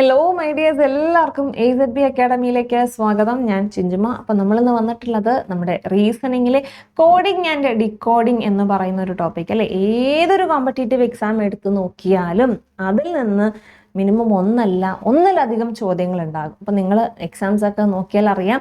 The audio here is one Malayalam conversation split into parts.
ഹലോ മൈ ഡിയേഴ്സ് എല്ലാവർക്കും എ സെഡ് ബി അക്കാഡമിയിലേക്ക് സ്വാഗതം. ഞാൻ ചിഞ്ചുമ. അപ്പം നമ്മളിന്ന് വന്നിട്ടുള്ളത് നമ്മുടെ റീസണിങ്ങിലെ കോഡിംഗ് ആൻഡ് ഡിക്കോഡിംഗ് എന്ന് പറയുന്ന ഒരു ടോപ്പിക് അല്ലെ? ഏതൊരു കോമ്പറ്റേറ്റീവ് എക്സാം എടുത്ത് നോക്കിയാലും അതിൽ നിന്ന് മിനിമം ഒന്നല്ല ഒന്നിലധികം ചോദ്യങ്ങൾ ഉണ്ടാകും അപ്പോൾ നിങ്ങൾ എക്സാംസ് ഒക്കെ നോക്കിയാൽ അറിയാം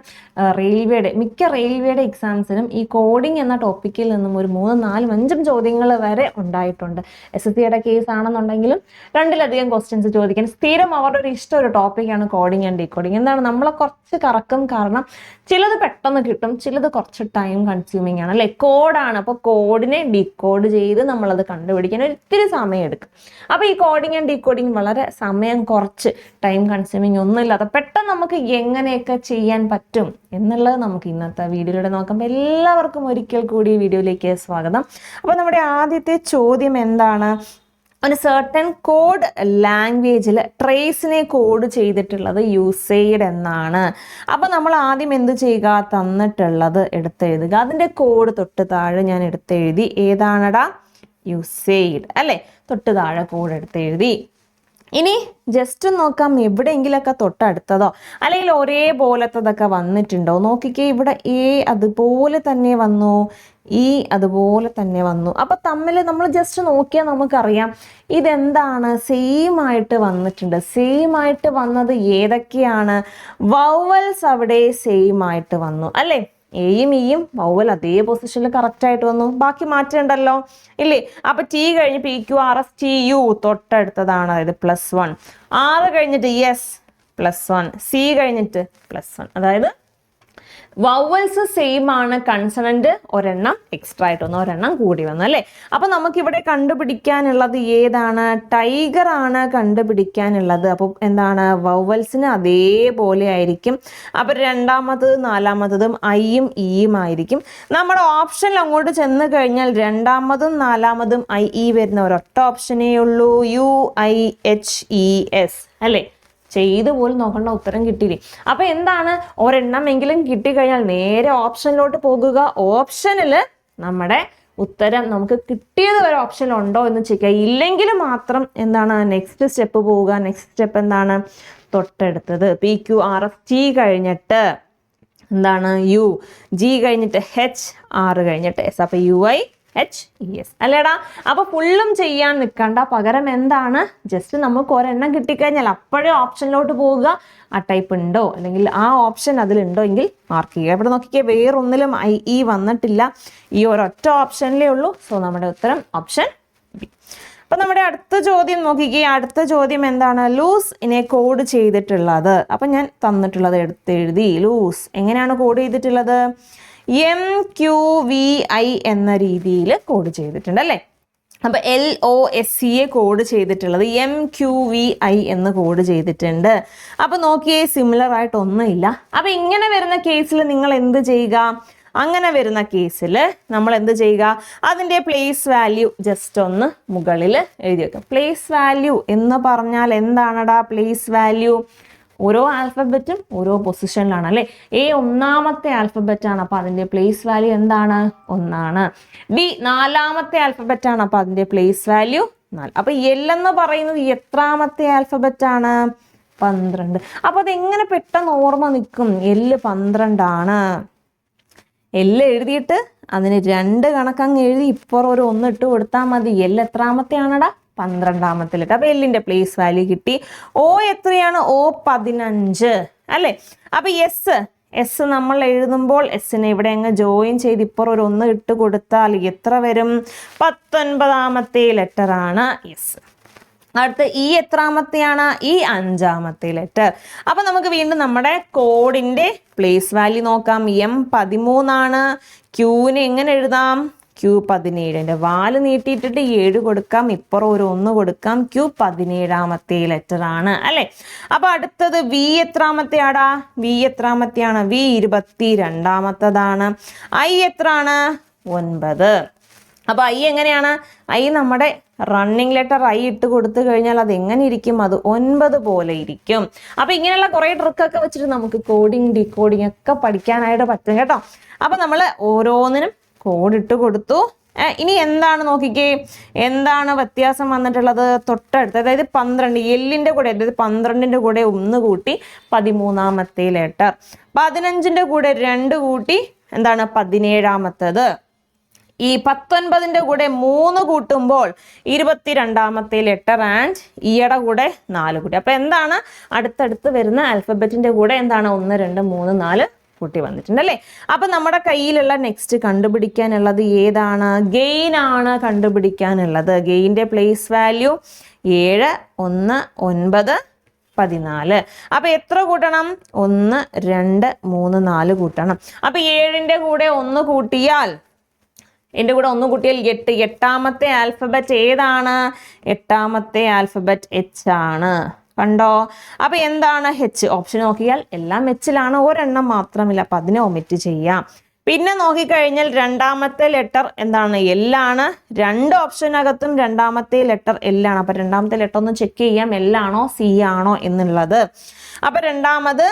റെയിൽവേയുടെ മിക്ക റെയിൽവേയുടെ എക്സാംസിനും ഈ കോഡിംഗ് എന്ന ടോപ്പിക്കിൽ നിന്നും ഒരു മൂന്ന് നാലും അഞ്ചും ചോദ്യങ്ങൾ വരെ ഉണ്ടായിട്ടുണ്ട്. എസ് എസ് സിയുടെ കേസ് ആണെന്നുണ്ടെങ്കിലും രണ്ടിലധികം ക്വസ്റ്റ്യൻസ് ചോദിക്കാൻ സ്ഥിരം അവരുടെ ഒരു ഇഷ്ടം ഒരു ടോപ്പിക്കാണ് കോഡിംഗ് ആൻഡ് ഡീകോഡിംഗ് എന്താണ്? നമ്മളെ കുറച്ച് കറക്കും കാരണം ചിലത് പെട്ടെന്ന് കിട്ടും ചിലത് കുറച്ച് ടൈം കൺസ്യൂമിങ് ആണ് അല്ലെ? കോഡാണ് അപ്പോൾ കോഡിനെ ഡീകോഡ് ചെയ്ത് നമ്മളത് കണ്ടുപിടിക്കാൻ ഒത്തിരി സമയം എടുക്കും അപ്പോൾ ഈ കോഡിങ് ആൻഡ് ഡീകോഡിങ് വളരെ സമയം കുറച്ച് ടൈം കൺസ്യൂമിങ് ഒന്നുമില്ലാതെ പെട്ടെന്ന് നമുക്ക് എങ്ങനെയൊക്കെ ചെയ്യാൻ പറ്റും എന്നുള്ളത് നമുക്ക് ഇന്നത്തെ വീഡിയോയിലൂടെ നോക്കാം. എല്ലാവർക്കും ഒരിക്കൽ കൂടി വീഡിയോയിലേക്ക് സ്വാഗതം. അപ്പോൾ നമ്മുടെ ആദ്യത്തെ ചോദ്യം എന്താണ്? ഒരു സർട്ടൻ കോഡ് ലാംഗ്വേജിൽ ട്രേസിനെ കോഡ് ചെയ്തിട്ടുള്ളത് യുസൈഡ് എന്നാണ്. അപ്പോൾ നമ്മൾ ആദ്യം എന്ത് ചെയ്യുക? തന്നിട്ടുള്ളത് എടുത്തെഴുതുക. അതിന്റെ കോഡ് തൊട്ട് താഴെ ഞാൻ എടുത്തെഴുതി. ഏതാണടാ? യുസൈഡ് അല്ലേ? തൊട്ട് താഴെ കോഡ് എടുത്തെഴുതി. ഇനി ജസ്റ്റ് നോക്കാം എവിടെയെങ്കിലൊക്കെ തൊട്ടടുത്തതോ അല്ലെങ്കിൽ ഒരേപോലത്തതൊക്കെ വന്നിട്ടുണ്ടോ. നോക്കിക്കേ ഇവിടെ എ അതുപോലെ തന്നെ വന്നു ഈ അതുപോലെ തന്നെ വന്നു. അപ്പൊ തമ്മിൽ നമ്മൾ ജസ്റ്റ് നോക്കിയാൽ നമുക്കറിയാം ഇതെന്താണ്. സെയിം ആയിട്ട് വന്നിട്ടുണ്ട്. സെയിം ആയിട്ട് വന്നത് ഏതൊക്കെയാണ്? വവൽസ് അവിടെ സെയിം ആയിട്ട് വന്നു അല്ലേ? എയും ഇയും വൗവൽ അതേ പൊസിഷനിൽ കറക്റ്റ് ആയിട്ട് വന്നു. ബാക്കി മാറ്റമുണ്ടല്ലോ? ഇല്ലേ? അപ്പൊ ടി കഴിഞ്ഞ് P Q R S T U തൊട്ടടുത്തതാണ്. അതായത് പ്ലസ് വൺ ആറ് കഴിഞ്ഞിട്ട് എസ് പ്ലസ് വൺ സി കഴിഞ്ഞിട്ട് പ്ലസ് വൺ അതായത് വവൽസ് സെയിം ആണ് കൺസണന്റ് ഒരെണ്ണം എക്സ്ട്രാ ആയിട്ട് വന്നു ഒരെണ്ണം കൂടി വന്നു അല്ലേ? അപ്പൊ നമുക്ക് ഇവിടെ കണ്ടുപിടിക്കാനുള്ളത് ഏതാണ്? ടൈഗർ ആണ് കണ്ടുപിടിക്കാനുള്ളത്. അപ്പൊ എന്താണ്? വവൽസിന് അതേപോലെ ആയിരിക്കും. അപ്പൊ രണ്ടാമത്തത് നാലാമത്തതും ഐയും ഇയും ആയിരിക്കും. നമ്മുടെ ഓപ്ഷനിൽ അങ്ങോട്ട് ചെന്ന് കഴിഞ്ഞാൽ രണ്ടാമതും നാലാമതും ഐ ഇ വരുന്ന ഒരൊറ്റ ഓപ്ഷനേ ഉള്ളൂ U I H E S അല്ലേ? ചെയ്തു പോലും നോക്കേണ്ട ഉത്തരം കിട്ടിയില്ലേ? അപ്പൊ എന്താണ്? ഒരെണ്ണമെങ്കിലും കിട്ടിക്കഴിഞ്ഞാൽ നേരെ ഓപ്ഷനിലോട്ട് പോകുക. ഓപ്ഷനിൽ നമ്മുടെ ഉത്തരം നമുക്ക് കിട്ടിയത് വരെ ഓപ്ഷൻ ഉണ്ടോ എന്ന് ചെക്ക് ഇല്ലെങ്കിൽ മാത്രം എന്താണ്? നെക്സ്റ്റ് സ്റ്റെപ്പ് പോവുക. നെക്സ്റ്റ് സ്റ്റെപ്പ് എന്താണ്? തൊട്ടടുത്തത്. P Q R F T കഴിഞ്ഞിട്ട് എന്താണ്? യു ജി കഴിഞ്ഞിട്ട് എച്ച് ആറ് കഴിഞ്ഞിട്ട് എസ് അപ്പൊ U I H E S അല്ലേടാ അപ്പൊ ഫുള്ളും ചെയ്യാൻ നിൽക്കണ്ട പകരം എന്താണ്? ജസ്റ്റ് നമുക്ക് ഒരെണ്ണം കിട്ടിക്കഴിഞ്ഞാൽ അപ്പോഴേ ഓപ്ഷനിലോട്ട് പോവുക. ആ ടൈപ്പ് ഉണ്ടോ? അല്ലെങ്കിൽ ആ ഓപ്ഷൻ അതിലുണ്ടോ എങ്കിൽ മാർക്ക് ചെയ്യുക. ഇവിടെ നോക്കിക്കേ വേറൊന്നിലും ഐ ഇ വന്നിട്ടില്ല. ഈ ഒരൊറ്റ ഓപ്ഷനിലേ ഉള്ളൂ. സോ നമ്മുടെ ഉത്തരം ഓപ്ഷൻ ബി അപ്പൊ നമ്മുടെ അടുത്ത ചോദ്യം നോക്കിക്കേ. അടുത്ത ചോദ്യം എന്താണ്? ലൂസ് ഇനെ കോഡ് ചെയ്തിട്ടുള്ളത്. അപ്പൊ ഞാൻ തന്നിട്ടുള്ളത് എടുത്തെഴുതി ലൂസ് എങ്ങനെയാണ് കോഡ് ചെയ്തിട്ടുള്ളത്? എം ക്യു വി ഐ എന്ന രീതിയിൽ കോഡ് ചെയ്തിട്ടുണ്ട് അല്ലേ? അപ്പൊ L O S C A code ചെയ്തിട്ടുള്ളത് എം ക്യു വി ഐ എന്ന് കോഡ് ചെയ്തിട്ടുണ്ട്. അപ്പൊ നോക്കിയേ സിമിലർ ആയിട്ട് ഒന്നുമില്ല അപ്പൊ ഇങ്ങനെ വരുന്ന കേസിൽ നിങ്ങൾ എന്ത് ചെയ്യുക? അങ്ങനെ വരുന്ന കേസിൽ നമ്മൾ എന്ത് ചെയ്യുക? അതിന്റെ പ്ലേസ് വാല്യൂ ജസ്റ്റ് ഒന്ന് മുകളിൽ എഴുതി വെക്കാം പ്ലേസ് വാല്യൂ എന്ന് പറഞ്ഞാൽ എന്താണടാ? പ്ലേസ് വാല്യൂ ഓരോ ആൽഫബറ്റും ഓരോ പൊസിഷനിലാണ് അല്ലേ? എ ഒന്നാമത്തെ ആൽഫബറ്റ് ആണ് അപ്പൊ അതിന്റെ പ്ലേസ് വാല്യൂ എന്താണ്? ഒന്നാണ്. ബി നാലാമത്തെ ആൽഫബറ്റ് ആണ് അപ്പൊ അതിന്റെ പ്ലേസ് വാല്യൂ നാല്. അപ്പൊ എൽ എന്ന് പറയുന്നത് എത്രാമത്തെ ആൽഫബറ്റ് ആണ്? പന്ത്രണ്ട്. അപ്പൊ അതെങ്ങനെ പെട്ടെന്ന് ഓർമ്മ നിൽക്കും? എല്ല് പന്ത്രണ്ടാണ്. എല്ല് എഴുതിയിട്ട് അതിന് രണ്ട് കണക്കങ്ങ് എഴുതി ഇപ്പോൾ ഒരു ഒന്ന് ഇട്ട് കൊടുത്താൽ മതി. എല്ല് എത്രാമത്തെ ആണടാ? പന്ത്രണ്ടാമത്തിലിട്ട് അപ്പൊ എല്ലിന്റെ പ്ലേസ് വാല്യൂ കിട്ടി. ഓ എത്രയാണ്? ഓ പതിനഞ്ച്. അല്ലേ? അപ്പൊ എസ് എസ് നമ്മൾ എഴുതുമ്പോൾ എസ്സിനെ ഇവിടെ അങ്ങ് ജോയിൻ ചെയ്ത് ഇപ്പോൾ ഒരു ഒന്ന് ഇട്ട് കൊടുത്താൽ എത്ര വരും? പത്തൊൻപതാമത്തെ ലെറ്റർ ആണ് എസ് അടുത്ത ഈ എത്രാമത്തെയാണ്? ഈ അഞ്ചാമത്തെ ലെറ്റർ അപ്പൊ നമുക്ക് വീണ്ടും നമ്മുടെ കോഡിന്റെ പ്ലേസ് വാല്യൂ നോക്കാം. എം പതിമൂന്നാണ്. ക്യൂവിന് എങ്ങനെ എഴുതാം? ക്യൂ പതിനേഴ് എന്റെ വാൽ നീട്ടിയിട്ടിട്ട് ഏഴ് കൊടുക്കാം ഇപ്പുറം ഒരു ഒന്ന് കൊടുക്കാം. ക്യൂ പതിനേഴാമത്തെ ലെറ്റർ ആണ് അല്ലെ? അപ്പൊ അടുത്തത് വി എത്രാമത്തെ ആടാ വി എത്രാമത്തെയാണ്? വി ഇരുപത്തി രണ്ടാമത്തതാണ് ഐ എത്രാണ്? ഒൻപത്. അപ്പൊ ഐ എങ്ങനെയാണ്? ഐ നമ്മുടെ റണ്ണിങ് ലെറ്റർ ഐ ഇട്ട് കൊടുത്തു കഴിഞ്ഞാൽ അത് എങ്ങനെ ഇരിക്കും? അത് ഒൻപത് പോലെ ഇരിക്കും. അപ്പൊ ഇങ്ങനെയുള്ള കുറെ ട്രിക്കൊക്കെ വെച്ചിട്ട് നമുക്ക് കോഡിങ് ഡീകോഡിങ് ഒക്കെ പഠിക്കാനായിട്ട് പറ്റും കേട്ടോ. അപ്പൊ നമ്മൾ ഓരോന്നിനും കോഡ് ഇട്ട് കൊടുത്തു. ഇനി എന്താണ് നോക്കിക്കേ? എന്താണ് വ്യത്യാസം വന്നിട്ടുള്ളത്? തൊട്ടടുത്ത് അതായത് പന്ത്രണ്ട് എല്ലിന്റെ കൂടെ അതായത് പന്ത്രണ്ടിന്റെ കൂടെ ഒന്ന് കൂട്ടി പതിമൂന്നാമത്തെ ലെറ്റർ പതിനഞ്ചിന്റെ കൂടെ രണ്ട് കൂട്ടി എന്താണ് പതിനേഴാമത്തത്? ഈ പത്തൊൻപതിന്റെ കൂടെ മൂന്ന് കൂട്ടുമ്പോൾ ഇരുപത്തിരണ്ടാമത്തെ ലെറ്റർ ആൻഡ് ഈയുടെ കൂടെ നാല് കൂട്ടി. അപ്പോൾ എന്താണ്? അടുത്തടുത്ത് വരുന്ന ആൽഫബറ്റിന്റെ കൂടെ എന്താണ്? ഒന്ന് രണ്ട് മൂന്ന് നാല് കൂട്ടി വന്നിട്ടുണ്ട് അല്ലേ? അപ്പൊ നമ്മുടെ കയ്യിലുള്ള നെക്സ്റ്റ് കണ്ടുപിടിക്കാനുള്ളത് ഏതാണ്? ഗെയിൻ ആണ് കണ്ടുപിടിക്കാനുള്ളത്. ഗെയിന്റെ പ്ലേസ് വാല്യൂ ഏഴ് ഒന്ന് ഒൻപത് പതിനാല്. അപ്പൊ എത്ര കൂട്ടണം? ഒന്ന് രണ്ട് മൂന്ന് നാല് കൂട്ടണം. അപ്പൊ ഏഴിന്റെ കൂടെ ഒന്ന് കൂട്ടിയാൽ എന്റെ കൂടെ ഒന്ന് കൂട്ടിയാൽ എട്ട്. എട്ടാമത്തെ ആൽഫബറ്റ് ഏതാണ്? എട്ടാമത്തെ ആൽഫബറ്റ് എച്ച് ആണ്. കണ്ടോ? അപ്പൊ എന്താണ് ഹെച്ച് ഓപ്ഷൻ നോക്കിയാൽ എല്ലാം എച്ചിലാണ് ഒരെണ്ണം മാത്രമില്ല. അപ്പൊ അതിനെ ഒമിറ്റ് ചെയ്യാം. പിന്നെ നോക്കിക്കഴിഞ്ഞാൽ രണ്ടാമത്തെ ലെറ്റർ എന്താണ്? എല്ലാണ് രണ്ട് ഓപ്ഷനകത്തും രണ്ടാമത്തെ ലെറ്റർ എല്ലാണ് അപ്പൊ രണ്ടാമത്തെ ലെറ്റർ ഒന്ന് ചെക്ക് ചെയ്യാം. എല്ലാണോ സി ആണോ എന്നുള്ളത്. അപ്പൊ രണ്ടാമത്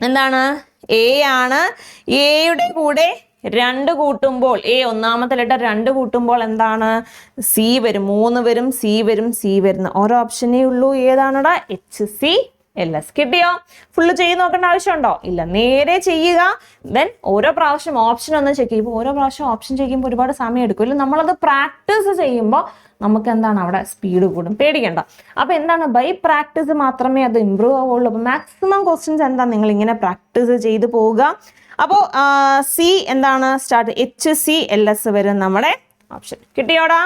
എന്താണ്? എ ആണ്. എയുടെ കൂടെ രണ്ട് കൂട്ടുമ്പോൾ എ ഒന്നാമത്തെ ലെറ്റർ രണ്ട് കൂട്ടുമ്പോൾ എന്താണ്? സി വരും മൂന്ന് വരും സി വരും സി വരുന്ന ഓരോ ഓപ്ഷനേ ഉള്ളൂ. ഏതാണടാ? എച്ച് സി എൽ എസ് കിട്ടിയോ? ഫുള്ള് ചെയ്ത് നോക്കേണ്ട ആവശ്യമുണ്ടോ? ഇല്ല നേരെ ചെയ്യുക. ദെൻ ഓരോ പ്രാവശ്യം ഓപ്ഷൻ ഒന്ന് ചെക്ക് ചെയ്യുമ്പോൾ ഓരോ പ്രാവശ്യം ഓപ്ഷൻ ചെയ്യുമ്പോൾ ഒരുപാട് സമയം എടുക്കും. ഇല്ല നമ്മളത് പ്രാക്ടീസ് ചെയ്യുമ്പോൾ നമുക്ക് എന്താണ് അവിടെ സ്പീഡ് കൂടും. പേടിക്കണ്ട. അപ്പൊ എന്താണ്? ബൈ പ്രാക്ടീസ് മാത്രമേ അത് ഇമ്പ്രൂവ് ആവുള്ളൂ. അപ്പൊ മാക്സിമം ക്വസ്റ്റ്യൻസ് എന്താ? നിങ്ങൾ ഇങ്ങനെ പ്രാക്ടീസ് ചെയ്ത് പോവുക. അപ്പോൾ സി എന്താണ്? Start H C L S വരും നമ്മുടെ ഓപ്ഷൻ കിട്ടിയോടാ?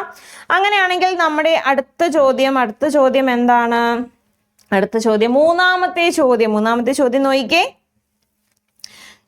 അങ്ങനെയാണെങ്കിൽ നമ്മുടെ അടുത്ത ചോദ്യം അടുത്ത ചോദ്യം എന്താണ്? അടുത്ത ചോദ്യം മൂന്നാമത്തെ ചോദ്യം. മൂന്നാമത്തെ ചോദ്യം നോക്കിക്കേ.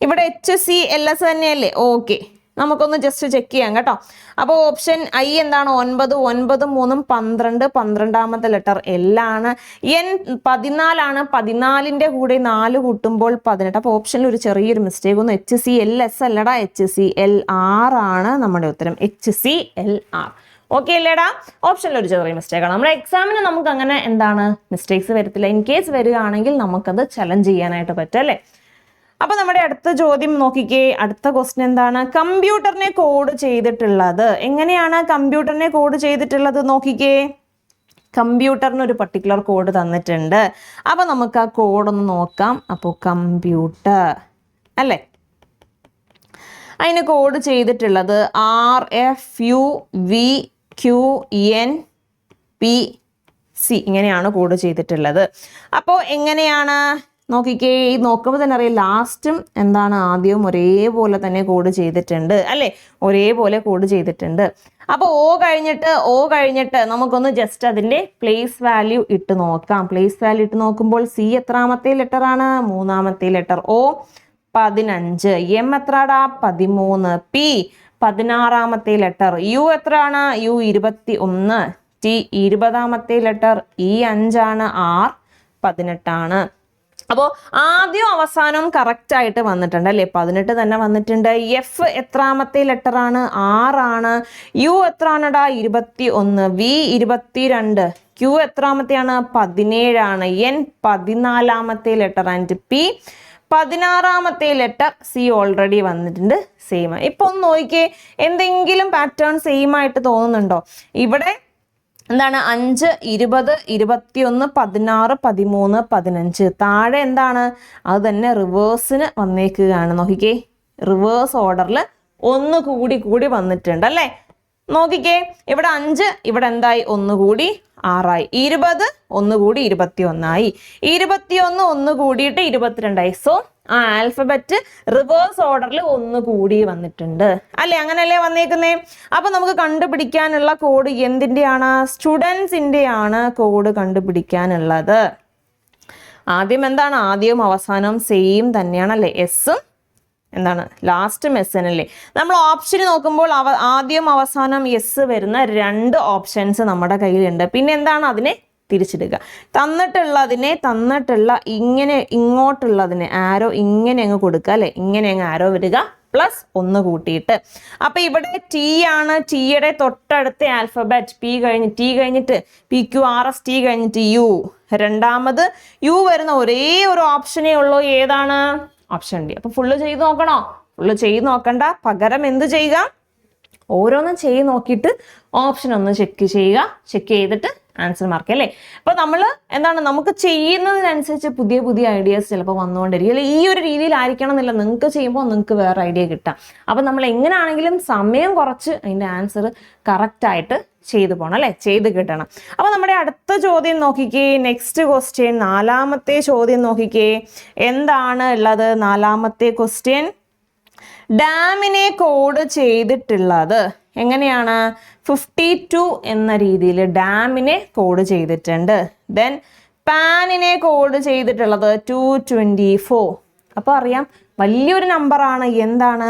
ഇവിടെ എച്ച് സി എൽ എസ് തന്നെയല്ലേ? ഓക്കെ നമുക്കൊന്ന് ജസ്റ്റ് ചെക്ക് ചെയ്യാം കേട്ടോ. അപ്പോൾ ഓപ്ഷൻ ഐ എന്താണ്? ഒൻപത് ഒൻപത് മൂന്നും പന്ത്രണ്ട് പന്ത്രണ്ടാമത്തെ ലെറ്റർ എല്ലാണ് എൻ പതിനാലാണ്. പതിനാലിന്റെ കൂടെ നാല് കൂട്ടുമ്പോൾ പതിനെട്ട്. അപ്പോൾ ഓപ്ഷനിൽ ഒരു ചെറിയൊരു മിസ്റ്റേക്ക് ഒന്ന് എച്ച് സി എൽ എസ് അല്ലടാ എച്ച് സി എൽ ആർ ആണ് നമ്മുടെ ഉത്തരം. H C L R okay അല്ലേടാ? ഓപ്ഷനിൽ ഒരു ചെറിയ മിസ്റ്റേക്ക് ആണ്. നമ്മുടെ എക്സാമിന് നമുക്ക് അങ്ങനെ എന്താണ് മിസ്റ്റേക്സ് വരത്തില്ല. ഇൻ കേസ് വരികയാണെങ്കിൽ നമുക്കത് ചലഞ്ച് ചെയ്യാനായിട്ട് പറ്റും അല്ലേ? അപ്പൊ നമ്മുടെ അടുത്ത ചോദ്യം നോക്കിക്കേ. അടുത്ത ക്വസ്റ്റ്യൻ എന്താണ്? കമ്പ്യൂട്ടറിനെ കോഡ് ചെയ്തിട്ടുള്ളത്. എങ്ങനെയാണ് കമ്പ്യൂട്ടറിനെ കോഡ് ചെയ്തിട്ടുള്ളത് നോക്കിക്കേ. കമ്പ്യൂട്ടറിന് ഒരു പർട്ടിക്കുലർ കോഡ് തന്നിട്ടുണ്ട്. അപ്പൊ നമുക്ക് ആ കോഡ് ഒന്ന് നോക്കാം. അപ്പോൾ കമ്പ്യൂട്ടർ അല്ലേ? അതിന് കോഡ് ചെയ്തിട്ടുള്ളത് R F U V Q N P C ഇങ്ങനെയാണ് കോഡ് ചെയ്തിട്ടുള്ളത്. അപ്പോൾ എങ്ങനെയാണ്? നോക്കിക്കേ ഈ നോക്കുമ്പോൾ തന്നെ അറിയാം ലാസ്റ്റും എന്താണ് ആദ്യവും ഒരേപോലെ തന്നെ കോഡ് ചെയ്തിട്ടുണ്ട്. അല്ലേ? ഒരേപോലെ കോഡ് ചെയ്തിട്ടുണ്ട്. അപ്പോൾ ഓ കഴിഞ്ഞിട്ട് ഓ കഴിഞ്ഞിട്ട് നമുക്കൊന്ന് ജസ്റ്റ് അതിന്റെ പ്ലേസ് വാല്യൂ ഇട്ട് നോക്കാം. പ്ലേസ് വാല്യൂ ഇട്ട് നോക്കുമ്പോൾ സി എത്രാമത്തെ ലെറ്റർ ആണ്? മൂന്നാമത്തെ ലെറ്റർ ഓ പതിനഞ്ച്. എം എത്രടാ? പതിമൂന്ന്. പി പതിനാറാമത്തെ ലെറ്റർ യു എത്രയാണ് യു ഇരുപത്തി ഒന്ന് ടി ഇരുപതാമത്തെ ലെറ്റർ ഇ അഞ്ചാണ്. ആർ പതിനെട്ടാണ്. അപ്പോൾ ആദ്യം അവസാനം കറക്റ്റ് ആയിട്ട് വന്നിട്ടുണ്ട് അല്ലേ? പതിനെട്ട് തന്നെ വന്നിട്ടുണ്ട്. എഫ് എത്രാമത്തെ ലെറ്റർ ആണ്? ആറാണ് യു എത്രാണടാ? ഇരുപത്തി ഒന്ന് വി ഇരുപത്തി രണ്ട് ക്യു എത്രാമത്തെയാണ്? പതിനേഴാണ്. എൻ പതിനാലാമത്തെ ലെറ്റർ ആൻഡ് പി പതിനാറാമത്തെ ലെറ്റർ സി ഓൾറെഡി വന്നിട്ടുണ്ട്. സെയിം ഇപ്പൊ ഒന്ന് നോക്കിയേ. എന്തെങ്കിലും പാറ്റേൺ സെയിം ആയിട്ട് തോന്നുന്നുണ്ടോ? ഇവിടെ എന്താണ്? അഞ്ച് ഇരുപത് ഇരുപത്തിയൊന്ന് പതിനാറ് പതിമൂന്ന് പതിനഞ്ച്. താഴെ എന്താണ്? അത് തന്നെ റിവേഴ്സിന് വന്നേക്കുകയാണ്. നോക്കിക്കേ. റിവേഴ്സ് ഓർഡറിൽ ഒന്ന് കൂടി കൂടി വന്നിട്ടുണ്ട് അല്ലേ? നോക്കിക്കേ. ഇവിടെ അഞ്ച് ഇവിടെ എന്തായി? ഒന്ന് കൂടി ആറായി. ഇരുപത് ഒന്ന് കൂടി ഇരുപത്തി ഒന്നായി ഇരുപത്തിയൊന്ന് ഒന്ന് കൂടിയിട്ട് ഇരുപത്തിരണ്ടായി. സോ ആ ആൽഫബറ്റ് റിവേഴ്സ് ഓർഡറിൽ ഒന്ന് കൂടി വന്നിട്ടുണ്ട്. അല്ലെ? അങ്ങനല്ലേ വന്നേക്കുന്നേ? അപ്പൊ നമുക്ക് കണ്ടുപിടിക്കാനുള്ള കോഡ് എന്തിന്റെയാണ് സ്റ്റുഡൻസിന്റെയാണ് കോഡ് കണ്ടുപിടിക്കാനുള്ളത്. ആദ്യം എന്താണ്? ആദ്യവും അവസാനവും സെയിം തന്നെയാണല്ലേ എസ്സും എന്താണ്? ലാസ്റ്റ് മെസ്സൻ അല്ലേ നമ്മൾ ഓപ്ഷൻ നോക്കുമ്പോൾ അവ ആദ്യം അവസാനം എസ് വരുന്ന രണ്ട് ഓപ്ഷൻസ് നമ്മുടെ കയ്യിലുണ്ട്. പിന്നെ എന്താണ് അതിനെ തിരിച്ചിടുക. തന്നിട്ടുള്ളതിനെ തന്നിട്ടുള്ള ഇങ്ങനെ ഇങ്ങോട്ടുള്ളതിനെ ആരോ ഇങ്ങനെ അങ്ങ് കൊടുക്കുക അല്ലെ? ഇങ്ങനെ അങ്ങ് ആരോ വരിക പ്ലസ് ഒന്ന് കൂട്ടിയിട്ട്. അപ്പൊ ഇവിടെ ടി ആണ് ടിയുടെ തൊട്ടടുത്ത ആൽഫബറ്റ് പി കഴിഞ്ഞ് ടി കഴിഞ്ഞിട്ട് P Q R S T കഴിഞ്ഞിട്ട് യു രണ്ടാമത് യു വരുന്ന ഒരേ ഒരു ഓപ്ഷനേ ഉള്ളൂ. ഏതാണ്? ഓപ്ഷൻ ഡി അപ്പൊ ഫുള്ള് ചെയ്ത് നോക്കണോ? ഫുള്ള് ചെയ്ത് നോക്കണ്ട. പകരം എന്ത് ചെയ്യുക? ഓരോന്നും ചെയ്ത് നോക്കിയിട്ട് ഓപ്ഷൻ ഒന്ന് ചെക്ക് ചെയ്യുക. ചെക്ക് ചെയ്തിട്ട് ആൻസർ മാർക്ക് അല്ലേ? അപ്പോൾ നമ്മൾ എന്താണ് നമുക്ക് ചെയ്യുന്നതിനനുസരിച്ച് പുതിയ പുതിയ ഐഡിയാസ് ചിലപ്പോൾ വന്നുകൊണ്ടിരിക്കും. അല്ലെ? ഈ ഒരു രീതിയിലായിരിക്കണം എന്നില്ല നിങ്ങൾക്ക് ചെയ്യുമ്പോൾ നിങ്ങൾക്ക് വേറെ ഐഡിയ കിട്ടാം. അപ്പൊ നമ്മൾ എങ്ങനെയാണെങ്കിലും സമയം കുറച്ച് അതിന്റെ ആൻസർ കറക്റ്റായിട്ട് ചെയ്തു പോകണം അല്ലേ? ചെയ്ത് കിട്ടണം. അപ്പോൾ നമ്മുടെ അടുത്ത ചോദ്യം നോക്കിക്കേ. നെക്സ്റ്റ് ക്വസ്റ്റ്യൻ നാലാമത്തെ ചോദ്യം നോക്കിക്കേ. എന്താണ് ഉള്ളത്? നാലാമത്തെ ക്വസ്റ്റ്യൻ ഡാമിനെ കോഡ് ചെയ്തിട്ടുള്ളത്. എങ്ങനെയാണ്? ഫിഫ്റ്റി ടു എന്ന രീതിയിൽ ഡാമിനെ കോഡ് ചെയ്തിട്ടുണ്ട്. ദെൻ പാനിനെ കോഡ് ചെയ്തിട്ടുള്ളത് ടു ട്വന്റി ഫോർ അപ്പോൾ അറിയാം വലിയൊരു നമ്പറാണ് എന്താണ്?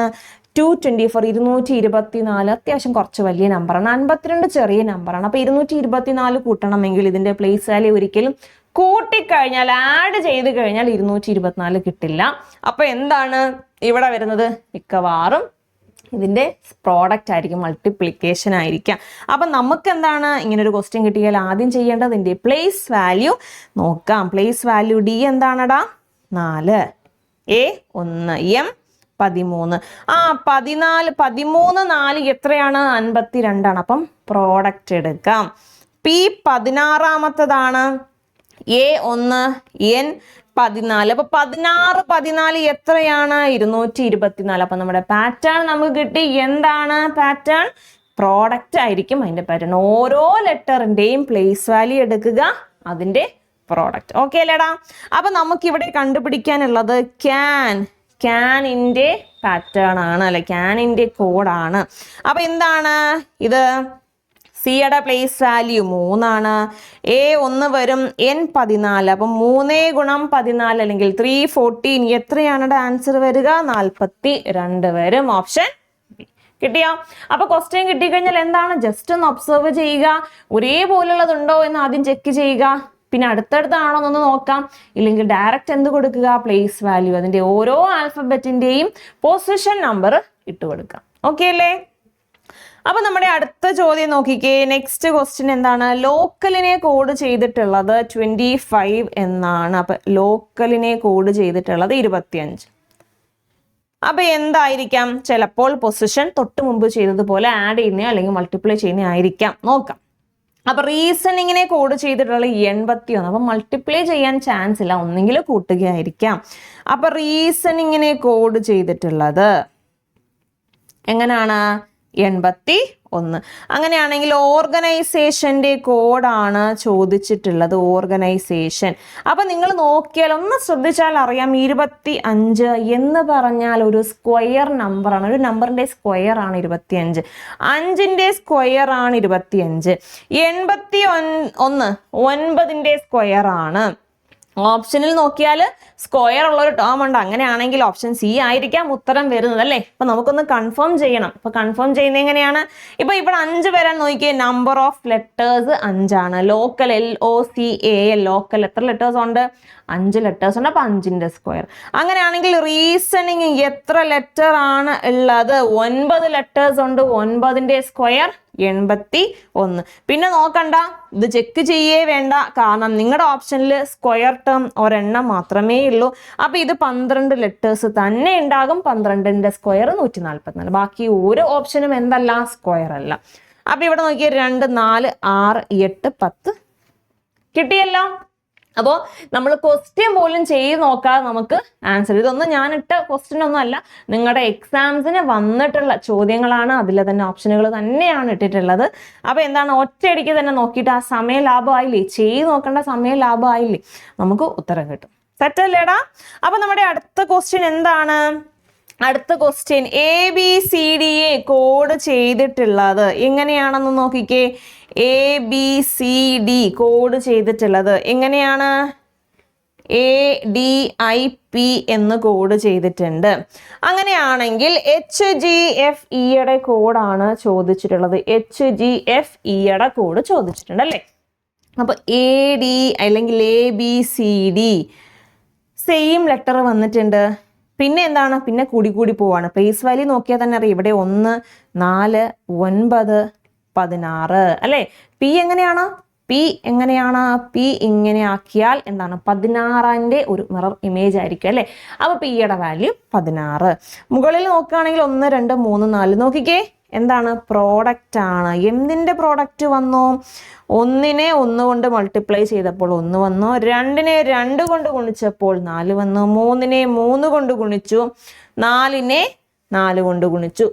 ടു ട്വന്റി ഫോർ ഇരുന്നൂറ്റി ഇരുപത്തി നാല് അത്യാവശ്യം കുറച്ച് വലിയ നമ്പറാണ് അൻപത്തിരണ്ട് ചെറിയ നമ്പറാണ് അപ്പോൾ ഇരുന്നൂറ്റി ഇരുപത്തി നാല് കൂട്ടണമെങ്കിൽ ഇതിന്റെ പ്ലേസ് വാല്യൂ ഒരിക്കലും കൂട്ടിക്കഴിഞ്ഞാൽ ആഡ് ചെയ്ത് കഴിഞ്ഞാൽ ഇരുന്നൂറ്റി ഇരുപത്തിനാല് കിട്ടില്ല. അപ്പോൾ എന്താണ് ഇവിടെ വരുന്നത്? മിക്കവാറും ഇതിന്റെ പ്രോഡക്റ്റ് ആയിരിക്കും മൾട്ടിപ്ലിക്കേഷൻ ആയിരിക്കാം. അപ്പം നമുക്ക് എന്താണ് ഇങ്ങനെ ഒരു ക്വസ്റ്റ്യൻ കിട്ടിയാൽ ആദ്യം ചെയ്യേണ്ടത് ഇതിന്റെ പ്ലേസ് വാല്യൂ നോക്കാം. പ്ലേസ് വാല്യൂ ഡി എന്താണടാ? നാല്. എ ഒന്ന് എം പതിമൂന്ന്. ആ പതിനാല് പതിമൂന്ന് നാല് എത്രയാണ്? അൻപത്തി രണ്ടാണ് അപ്പം പ്രോഡക്റ്റ് എടുക്കാം. പി പതിനാറാമത്തതാണ്. എ ഒന്ന് എൻ പതിനാല്. അപ്പൊ പതിനാറ് പതിനാല് എത്രയാണ്? ഇരുന്നൂറ്റി ഇരുപത്തിനാല് അപ്പൊ നമ്മുടെ പാറ്റേൺ നമുക്ക് കിട്ടി. എന്താണ് പാറ്റേൺ പ്രോഡക്റ്റ് ആയിരിക്കും അതിന്റെ പാറ്റേൺ ഓരോ ലെറ്ററിന്റെയും പ്ലേസ് വാല്യൂ എടുക്കുക അതിന്റെ പ്രോഡക്റ്റ് ഓക്കെ അല്ലേടാ? അപ്പൊ നമുക്ക് ഇവിടെ കണ്ടുപിടിക്കാനുള്ളത് ക്യാൻ ക്യാനിന്റെ പാറ്റേൺ ആണ് അല്ലെ? ക്യാനിന്റെ കോഡാണ് അപ്പൊ എന്താണ് ഇത്? സിയുടെ പ്ലേസ് വാല്യൂ മൂന്നാണ്. എ ഒന്ന് വരും എൻ പതിനാല്. അപ്പം മൂന്നേ ഗുണം പതിനാല് അല്ലെങ്കിൽ ത്രീ ഫോർട്ടീൻ എത്രയാണ് ആൻസർ വരിക? നാൽപ്പത്തി രണ്ട് വരും ഓപ്ഷൻ കിട്ടിയോ? അപ്പൊ ക്വസ്റ്റ്യൻ കിട്ടിക്കഴിഞ്ഞാൽ എന്താണ്? ജസ്റ്റ് ഒന്ന് ഒബ്സർവ് ചെയ്യുക. ഒരേപോലുള്ളതുണ്ടോ എന്ന് ആദ്യം ചെക്ക് ചെയ്യുക. പിന്നെ അടുത്തടുത്താണോ എന്നൊന്ന് നോക്കാം. ഇല്ലെങ്കിൽ ഡയറക്റ്റ് എന്ത് കൊടുക്കുക? പ്ലേസ് വാല്യൂ അതിന്റെ ഓരോ ആൽഫബറ്റിന്റെയും പൊസിഷൻ നമ്പർ ഇട്ട് കൊടുക്കാം. ഓക്കെ അല്ലേ? അപ്പൊ നമ്മുടെ അടുത്ത ചോദ്യം നോക്കിക്കേ. നെക്സ്റ്റ് ക്വസ്റ്റ്യൻ എന്താണ്? ലോക്കലിനെ കോഡ് ചെയ്തിട്ടുള്ളത് ട്വന്റി ഫൈവ് എന്നാണ്. അപ്പൊ ലോക്കലിനെ കോഡ് ചെയ്തിട്ടുള്ളത് ഇരുപത്തിയഞ്ച്. അപ്പൊ എന്തായിരിക്കാം? ചിലപ്പോൾ പൊസിഷൻ തൊട്ട് മുമ്പ് ചെയ്തതുപോലെ ആഡ് ചെയ്യുന്ന അല്ലെങ്കിൽ മൾട്ടിപ്ലൈ ചെയ്യുന്ന ആയിരിക്കാം. നോക്കാം. അപ്പൊ റീസണിങ്ങിനെ കോഡ് ചെയ്തിട്ടുള്ള എൺപത്തി ഒന്ന് അപ്പൊ മൾട്ടിപ്ലൈ ചെയ്യാൻ ചാൻസ് ഇല്ല. ഒന്നെങ്കിൽ കൂട്ടുകയായിരിക്കാം. അപ്പൊ റീസണിങ്ങിനെ കോഡ് ചെയ്തിട്ടുള്ളത് എങ്ങനെയാണ് എൺപത്തി ഒന്ന് അങ്ങനെയാണെങ്കിൽ ഓർഗനൈസേഷന്റെ കോഡാണ് ചോദിച്ചിട്ടുള്ളത് ഓർഗനൈസേഷൻ. അപ്പൊ നിങ്ങൾ നോക്കിയാൽ ഒന്ന് ശ്രദ്ധിച്ചാൽ അറിയാം ഇരുപത്തി അഞ്ച് എന്ന് പറഞ്ഞാൽ ഒരു സ്ക്വയർ നമ്പറാണ്. ഒരു നമ്പറിന്റെ സ്ക്വയർ ആണ് ഇരുപത്തി അഞ്ച് അഞ്ചിന്റെ സ്ക്വയർ ആണ് ഇരുപത്തി അഞ്ച് എൺപത്തി ഒന്ന് ഒൻപതിന്റെ സ്ക്വയർ ആണ്. ഓപ്ഷനിൽ നോക്കിയാൽ സ്ക്വയർ ഉള്ള ഒരു ടേം ഉണ്ട്. അങ്ങനെയാണെങ്കിൽ ഓപ്ഷൻ സി ആയിരിക്കാം ഉത്തരം വരുന്നത് അല്ലേ? അപ്പൊ നമുക്കൊന്ന് കൺഫേം ചെയ്യണം. അപ്പൊ കൺഫേം ചെയ്യുന്ന എങ്ങനെയാണ്? ഇപ്പൊ ഇവിടെ അഞ്ച് വരാൻ നോക്കിയേ. നമ്പർ ഓഫ് ലെറ്റേഴ്സ് അഞ്ചാണ്. Local L O C A local എത്ര ലെറ്റേഴ്സ് ഉണ്ട്? അഞ്ച് ലെറ്റേഴ്സ് ഉണ്ട്. അപ്പൊ അഞ്ചിന്റെ സ്ക്വയർ അങ്ങനെയാണെങ്കിൽ റീസണിങ് എത്ര ലെറ്റർ ആണ് ഉള്ളത്? ഒൻപത് ലെറ്റേഴ്സ് ഉണ്ട്. ഒൻപതിന്റെ സ്ക്വയർ എൺപത്തി ഒന്ന് പിന്നെ നോക്കണ്ട ഇത് ചെക്ക് ചെയ്യേ വേണ്ട. കാരണം നിങ്ങളുടെ ഓപ്ഷനിൽ സ്ക്വയർ ടേം ഒരെണ്ണം മാത്രമേ ഉള്ളൂ. അപ്പൊ ഇത് പന്ത്രണ്ട് ലെറ്റേഴ്സ് തന്നെ ഉണ്ടാകും. പന്ത്രണ്ടിന്റെ സ്ക്വയർ നൂറ്റി നാൽപ്പത്തിനാല് ബാക്കി ഒരു ഓപ്ഷനും എന്തല്ല സ്ക്വയർ അല്ല. അപ്പൊ ഇവിടെ നോക്കിയാൽ രണ്ട് നാല് ആറ് എട്ട് പത്ത്. കിട്ടിയല്ലോ? അപ്പോൾ നമ്മൾ ക്വസ്റ്റ്യൻ പോലും ചെയ്ത് നോക്കാതെ നമുക്ക് ആൻസർ ഇതൊന്നും ഞാൻ ഇട്ട ക്വസ്റ്റ്യൻ ഒന്നും അല്ല. നിങ്ങളുടെ എക്സാംസിന് വന്നിട്ടുള്ള ചോദ്യങ്ങളാണ് അതിൽ തന്നെ ഓപ്ഷനുകൾ തന്നെയാണ് ഇട്ടിട്ടുള്ളത്. അപ്പോൾ എന്താണ്? ഒറ്റയടിക്ക് തന്നെ നോക്കിയിട്ട് ആ സമയ ലാഭമായില്ലേ? ചെയ്ത് നോക്കേണ്ട സമയ ലാഭമായില്ലേ? നമുക്ക് ഉത്തരം കിട്ടും. സെറ്റല്ലേടാ അപ്പൊ നമ്മുടെ അടുത്ത ക്വസ്റ്റ്യൻ എന്താണ്? അടുത്ത question A B C D A code ചെയ്തിട്ടുള്ളത്. എങ്ങനെയാണെന്ന് നോക്കിക്കേ. A B C D code ചെയ്തിട്ടുള്ളത്. എങ്ങനെയാണ്? എ ഡി ഐ പി എന്ന് കോഡ് ചെയ്തിട്ടുണ്ട്. അങ്ങനെയാണെങ്കിൽ എച്ച് ജി എഫ് ഇയുടെ കോഡാണ് ചോദിച്ചിട്ടുള്ളത്. എച്ച് ജി എഫ് ഇയുടെ കോഡ് ചോദിച്ചിട്ടുണ്ട് അല്ലേ? അപ്പൊ എ ഡി അല്ലെങ്കിൽ A B C D same letter വന്നിട്ടുണ്ട്. പിന്നെ എന്താണ്? പിന്നെ കൂടി കൂടി പോവാണ്. പേസ് വാല്യൂ നോക്കിയാൽ തന്നെ അറിയാം. ഇവിടെ ഒന്ന് നാല് ഒൻപത് പതിനാറ്. അല്ലേ? പി എങ്ങനെയാണ്? പി എങ്ങനെയാണ്? പി ഇങ്ങനെ ആക്കിയാൽ എന്താണ്? പതിനാറിന്റെ ഒരു മിറർ ഇമേജ് ആയിരിക്കും അല്ലേ? അപ്പോൾ പിയുടെ വാല്യൂ പതിനാറ്. മുകളിൽ നോക്കുകയാണെങ്കിൽ ഒന്ന് രണ്ട് മൂന്ന് നാല്. നോക്കിക്കേ. എന്താണ്? പ്രോഡക്റ്റ് ആണ്. എന്തിന്റെ പ്രോഡക്റ്റ് വന്നു? ഒന്നിനെ ഒന്ന് കൊണ്ട് മൾട്ടിപ്ലൈ ചെയ്തപ്പോൾ ഒന്ന് വന്നു. രണ്ടിനെ രണ്ട് കൊണ്ട് ഗുണിച്ചപ്പോൾ നാല് വന്നു. മൂന്നിനെ മൂന്ന് കൊണ്ട് ഗുണിച്ചു. നാലിനെ നാല് കൊണ്ട് ഗുണിച്ചു.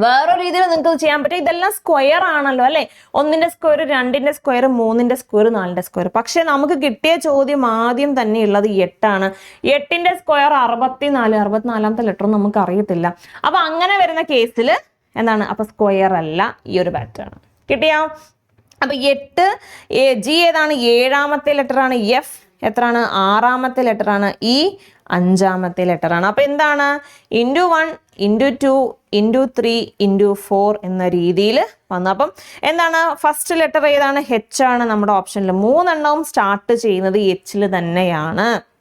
വേറൊരു രീതിയിൽ നിങ്ങൾക്ക് ചെയ്യാൻ പറ്റും. ഇതെല്ലാം സ്ക്വയർ ആണല്ലോ അല്ലെ? ഒന്നിന്റെ സ്ക്വയർ രണ്ടിന്റെ സ്ക്വയർ മൂന്നിന്റെ സ്ക്വയർ നാലിന്റെ സ്ക്വയർ പക്ഷെ നമുക്ക് കിട്ടിയ ചോദ്യം ആദ്യം തന്നെ ഉള്ളത് എട്ടാണ്. എട്ടിന്റെ സ്ക്വയർ അറുപത്തിനാല് അറുപത്തിനാലാമത്തെ ലെറ്റർ നമുക്ക് അറിയത്തില്ല. അപ്പൊ അങ്ങനെ വരുന്ന കേസിൽ എന്താണ്? അപ്പൊ സ്ക്വയർ അല്ല ഈ ഒരു പാറ്റേൺ കിട്ടിയോ? അപ്പൊ എട്ട് ജി ഏതാണ്? ഏഴാമത്തെ ലെറ്റർ ആണ്. എഫ് എത്രയാണ്? ആറാമത്തെ ലെറ്റർ ആണ്. ഇ അഞ്ചാമത്തെ ലെറ്റർ ആണ്. അപ്പൊ എന്താണ്? Into one into two into three into four എന്ന രീതിയിൽ വന്നു അപ്പം എന്താണ്? ഫസ്റ്റ് ലെറ്റർ ഏതാണ്? ഹെച്ച് ആണ് നമ്മുടെ ഓപ്ഷനിൽ മൂന്നെണ്ണവും സ്റ്റാർട്ട് ചെയ്യുന്നത് എച്ചിൽ തന്നെയാണ്.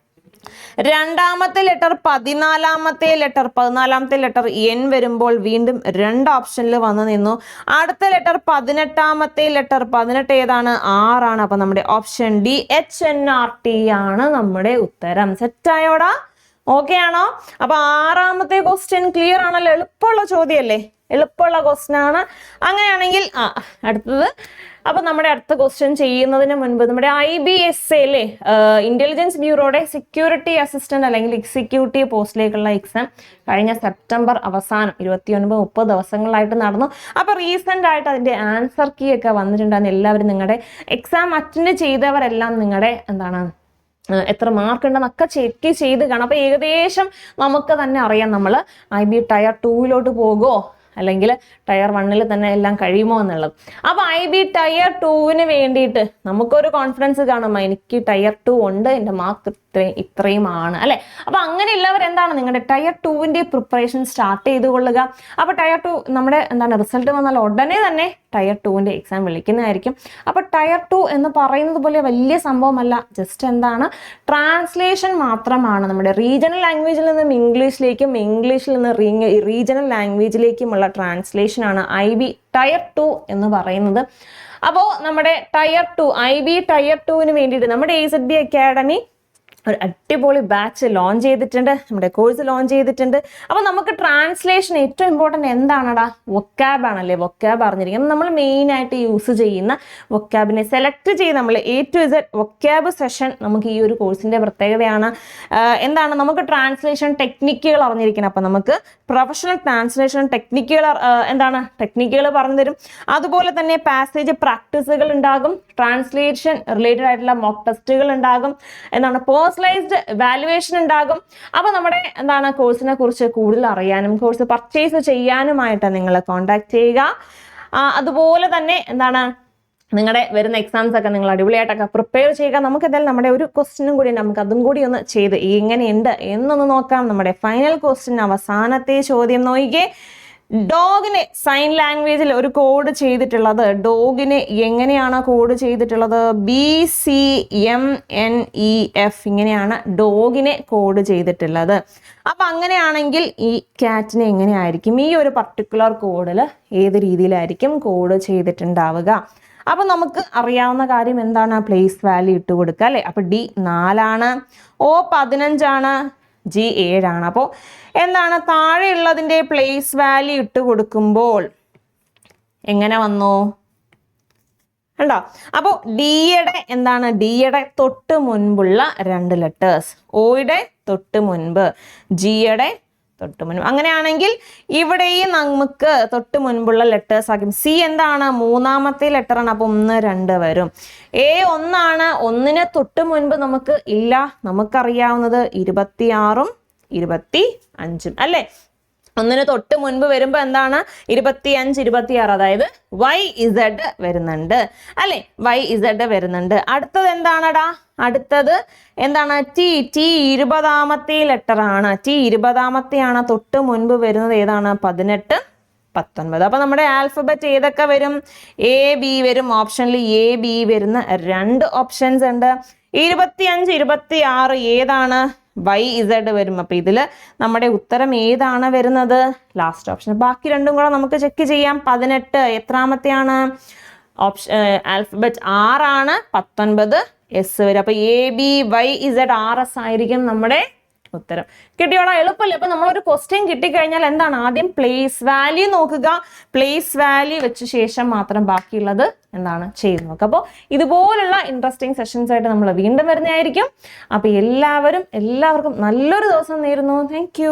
രണ്ടാമത്തെ ലെറ്റർ പതിനാലാമത്തെ ലെറ്റർ പതിനാലാമത്തെ ലെറ്റർ എൻ വരുമ്പോൾ വീണ്ടും രണ്ട് ഓപ്ഷനിൽ വന്നു നിന്നു. അടുത്ത ലെറ്റർ പതിനെട്ടാമത്തെ ലെറ്റർ പതിനെട്ട് ഏതാണ്? ആറാണ്. അപ്പൊ നമ്മുടെ option D H N R T ആണ് നമ്മുടെ ഉത്തരം. സെറ്റായോടാ ഓക്കെ ആണോ? അപ്പൊ ആറാമത്തെ ക്വസ്റ്റ്യൻ ക്ലിയർ ആണല്ലോ? എളുപ്പമുള്ള ചോദ്യമല്ലേ? എളുപ്പമുള്ള ക്വസ്റ്റ്യൻ ആണ്. അങ്ങനെയാണെങ്കിൽ ആ അടുത്തത്. അപ്പൊ നമ്മുടെ അടുത്ത ക്വസ്റ്റ്യൻ ചെയ്യുന്നതിന് മുൻപ് നമ്മുടെ ഐ ബി എസ് എ അല്ലേ ഇന്റലിജൻസ് ബ്യൂറോയുടെ സെക്യൂരിറ്റി അസിസ്റ്റന്റ് അല്ലെങ്കിൽ എക്സിക്യൂട്ടീവ് പോസ്റ്റിലേക്കുള്ള എക്സാം കഴിഞ്ഞ സെപ്റ്റംബർ അവസാനം ഇരുപത്തിയൊൻപത് മുപ്പത് ദിവസങ്ങളായിട്ട് നടന്നു. അപ്പൊ റീസെന്റ് ആയിട്ട് അതിന്റെ ആൻസർ കീ ഒക്കെ വന്നിട്ടുണ്ടായിരുന്നു എല്ലാവരും നിങ്ങളുടെ എക്സാം അറ്റൻഡ് ചെയ്തവരെല്ലാം നിങ്ങളുടെ എന്താണ് എത്ര മാർക്ക് ഉണ്ടെന്നൊക്കെ ചെക്ക് ചെയ്ത് കാണാം. അപ്പോൾ ഏകദേശം നമുക്ക് തന്നെ അറിയാം നമ്മൾ ഐ ബി ടയർ ടൂവിലോട്ട് പോകുമോ അല്ലെങ്കിൽ ടയർ വണ്ണിൽ തന്നെ എല്ലാം കഴിയുമോ എന്നുള്ളത്. അപ്പോൾ ഐ ബി ടയർ ടൂവിന് വേണ്ടിയിട്ട് നമുക്കൊരു കോൺഫിഡൻസ് കാണുമ്പോൾ എനിക്ക് ടയർ ടു ഉണ്ട് എന്റെ മാർക്ക് ഇത്രയും ഇത്രയും ആണ് അല്ലേ? അപ്പോൾ അങ്ങനെയുള്ളവർ എന്താണ് നിങ്ങളുടെ ടയർ ടുവിന്റെ പ്രിപ്പറേഷൻ സ്റ്റാർട്ട് ചെയ്ത് കൊള്ളുക അപ്പോൾ ടയർ ടു നമ്മുടെ എന്താണ് റിസൾട്ട് വന്നാൽ ഉടനെ തന്നെ ടയർ ടുവിന്റെ എക്സാം വിളിക്കുന്നതായിരിക്കും. അപ്പോൾ ടയർ ടു എന്ന് പറയുന്നത് പോലെ വലിയ സംഭവമല്ല. ജസ്റ്റ് എന്താണ്? ട്രാൻസ്ലേഷൻ മാത്രമാണ് നമ്മുടെ റീജിയണൽ ലാംഗ്വേജിൽ നിന്നും ഇംഗ്ലീഷിലേക്കും ഇംഗ്ലീഷിൽ നിന്ന് റീജിയണൽ ലാംഗ്വേജിലേക്കുമുള്ള ട്രാൻസ്ലേഷനാണ് ഐ ബി ടയർ ടു എന്ന് പറയുന്നത്. അപ്പോ നമ്മുടെ tier two I B tier ടുവിന് വേണ്ടിയിട്ട് നമ്മുടെ എ സെഡ് ബി അക്കാഡമി ഒരു അടിപൊളി ബാച്ച് ലോഞ്ച് ചെയ്തിട്ടുണ്ട്. നമ്മുടെ കോഴ്സ് ലോഞ്ച് ചെയ്തിട്ടുണ്ട്. അപ്പോൾ നമുക്ക് ട്രാൻസ്ലേഷൻ ഏറ്റവും ഇമ്പോർട്ടന്റ് എന്താണടാ? വൊക്കാബ് ആണല്ലേ വൊക്കാബ് അറിഞ്ഞിരിക്കുന്നത്. നമ്മൾ മെയിൻ ആയിട്ട് യൂസ് ചെയ്യുന്ന വൊക്കാബിനെ സെലക്ട് ചെയ്ത് നമ്മൾ A to Z vocab session നമുക്ക് ഈ ഒരു കോഴ്സിന്റെ പ്രത്യേകതയാണ്. എന്താണ്? നമുക്ക് ട്രാൻസ്ലേഷൻ ടെക്നിക്കുകൾ അറിഞ്ഞിരിക്കണം. അപ്പോൾ നമുക്ക് പ്രൊഫഷണൽ ട്രാൻസ്ലേഷൻ ടെക്നിക്കുകൾ എന്താണ്? ടെക്നിക്കുകൾ പറഞ്ഞു തരും. അതുപോലെ തന്നെ പാസേജ് പ്രാക്ടീസുകൾ ഉണ്ടാകും. ട്രാൻസ്ലേഷൻ റിലേറ്റഡ് ആയിട്ടുള്ള മോക്ക് ടെസ്റ്റുകൾ ഉണ്ടാകും. എന്താണ്? പേഴ്സണലൈസ്ഡ് വാലുവേഷൻ ഉണ്ടാകും. അപ്പോൾ നമ്മുടെ എന്താണ് കോഴ്സിനെ കുറിച്ച് കൂടുതൽ അറിയാനും കോഴ്സ് പർച്ചേസ് ചെയ്യാനുമായിട്ട് നിങ്ങൾ കോൺടാക്ട് ചെയ്യുക. അതുപോലെ തന്നെ എന്താണ് നിങ്ങളുടെ വരുന്ന എക്സാംസ് ഒക്കെ നിങ്ങൾ അടിപൊളിയായിട്ടൊക്കെ പ്രിപ്പയർ ചെയ്യുക. നമുക്ക് എന്തായാലും നമ്മുടെ ഒരു ക്വസ്റ്റിനും കൂടി നമുക്ക് അതും കൂടി ഒന്ന് ചെയ്ത് എങ്ങനെയുണ്ട് എന്നൊന്ന് നോക്കാം. നമ്മുടെ ഫൈനൽ ക്വസ്റ്റിന് അവസാനത്തെ ചോദ്യം നോക്കിക്കേ ഡോഗിനെ സൈൻ ലാംഗ്വേജിൽ ഒരു കോഡ് ചെയ്തിട്ടുള്ളത്. ഡോഗിനെ എങ്ങനെയാണ് കോഡ് ചെയ്തിട്ടുള്ളത്? B C M N E F ഇങ്ങനെയാണ് ഡോഗിനെ കോഡ് ചെയ്തിട്ടുള്ളത്. അപ്പൊ അങ്ങനെയാണെങ്കിൽ ഈ ക്യാറ്റിനെ എങ്ങനെയായിരിക്കും? ഈ ഒരു പർട്ടിക്കുലർ കോഡിൽ ഏത് രീതിയിലായിരിക്കും കോഡ് ചെയ്തിട്ടുണ്ടാവുക? അപ്പൊ നമുക്ക് അറിയാവുന്ന കാര്യം എന്താണ്? പ്ലേസ് വാല്യൂ ഇട്ട് കൊടുക്കുക അല്ലെ? അപ്പൊ ഡി നാലാണ്. ഓ പതിനഞ്ചാണ്. ജി ഏഴാണ് അപ്പോൾ എന്താണ് താഴെയുള്ളതിന്റെ പ്ലേസ് വാല്യൂ ഇട്ട് കൊടുക്കുമ്പോൾ എങ്ങനെ വന്നു? കണ്ടോ? അപ്പോൾ ഡിയുടെ എന്താണ്? ഡിയുടെ തൊട്ട് മുൻപുള്ള രണ്ട് ലെറ്റേഴ്സ് ഒയുടെ തൊട്ട് മുൻപ്. ജിയുടെ തൊട്ട് മുൻപ് അങ്ങനെയാണെങ്കിൽ ഇവിടെയും നമുക്ക് തൊട്ട് മുൻപുള്ള ലെറ്റേഴ്സ് ആക്കും. സി എന്താണ്? മൂന്നാമത്തെ ലെറ്റർ ആണ്. അപ്പോൾ ഒന്ന് രണ്ട് വരും. എ ഒന്നാണ്. ഒന്നിന് തൊട്ട് മുൻപ് നമുക്ക് ഇല്ല. നമുക്കറിയാവുന്നത് ഇരുപത്തിയാറും ഇരുപത്തി അഞ്ചും അല്ലേ? ഒന്നിന് തൊട്ട് മുൻപ് വരുമ്പോൾ എന്താണ്? ഇരുപത്തി അഞ്ച് ഇരുപത്തി ആറ് അതായത് വൈ ഇസഡ് വരുന്നുണ്ട്. അല്ലെ? വൈ ഇസഡ് വരുന്നുണ്ട്. അടുത്തത് എന്താണടാ? അടുത്തത് എന്താണ്? ടി ടി ഇരുപതാമത്തെ ലെറ്റർ ആണ്. ടി ഇരുപതാമത്തെയാണ് തൊട്ട് മുൻപ് വരുന്നത് ഏതാണ്? പതിനെട്ട് പത്തൊൻപത്. അപ്പൊ നമ്മുടെ ആൽഫബറ്റ് ഏതൊക്കെ വരും? എ ബി വരും. ഓപ്ഷനിൽ എ ബി വരുന്ന രണ്ട് ഓപ്ഷൻസ് ഉണ്ട്. ഇരുപത്തി അഞ്ച് ഇരുപത്തി ആറ് ഏതാണ്? വൈ ഇസഡ് വരും. അപ്പൊ ഇതിൽ നമ്മുടെ ഉത്തരം ഏതാണ് വരുന്നത്? ലാസ്റ്റ് ഓപ്ഷൻ ബാക്കി രണ്ടും കൂടെ നമുക്ക് ചെക്ക് ചെയ്യാം. പതിനെട്ട് എത്രാമത്തെയാണ്? ഓപ്ഷൻ ആൽഫബറ്റ് ആറാണ്. പത്തൊൻപത് എസ് വരും. അപ്പൊ A B Y Z R S ആയിരിക്കും നമ്മുടെ ഉത്തരം. കിട്ടിയോളാം എളുപ്പമല്ലേ അപ്പൊ നമ്മളൊരു ക്വസ്റ്റ്യൻ കിട്ടിക്കഴിഞ്ഞാൽ എന്താണ്? ആദ്യം പ്ലേസ് വാല്യൂ നോക്കുക. പ്ലേസ് വാല്യൂ വെച്ച ശേഷം മാത്രം ബാക്കിയുള്ളത് എന്താണ്? ചെയ്ത് നോക്കുക. അപ്പോൾ ഇതുപോലുള്ള ഇൻട്രസ്റ്റിംഗ് സെഷൻസ് ആയിട്ട് നമ്മൾ വീണ്ടും വരുന്നതായിരിക്കും. അപ്പോൾ എല്ലാവരും എല്ലാവർക്കും നല്ലൊരു ദിവസം നേരുന്നു. താങ്ക്